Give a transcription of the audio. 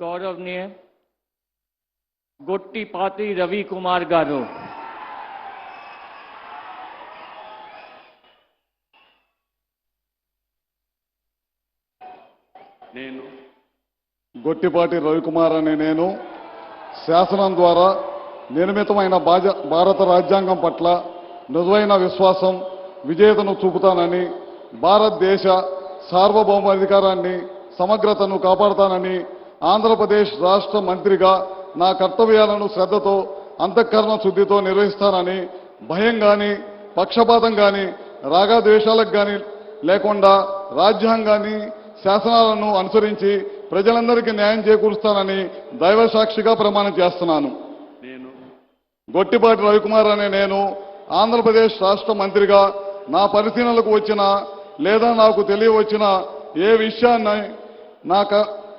గౌరవనీయ గొట్టిపాతి రవి కుమార్ గారు. నేను గొట్టిపాటి రవికుమార్ అనే నేను శాసనం ద్వారా నిర్మితమైన భాజ భారత రాజ్యాంగం పట్ల నిజమైన విశ్వాసం విజేతను చూపుతానని భారతదేశ సార్వభౌమాధికారాన్ని సమగ్రతను కాపాడతానని ఆంధ్రప్రదేశ్ రాష్ట్ర మంత్రిగా నా కర్తవ్యాలను శ్రద్ధతో అంతఃకరణ శుద్ధితో నిర్వహిస్తానని భయం కానీ పక్షపాతం కానీ రాగద్వేషాలకు కానీ లేకుండా రాజ్యాంగాన్ని శాసనాలను అనుసరించి ప్రజలందరికీ న్యాయం చేకూరుస్తానని దైవ సాక్షిగా ప్రమాణం చేస్తున్నాను. నేను గొట్టిపాటి రవికుమార్ అనే నేను ఆంధ్రప్రదేశ్ రాష్ట్ర మంత్రిగా నా పరిశీలనలకు వచ్చిన లేదా నాకు తెలియవచ్చిన ఏ విషయాన్ని నా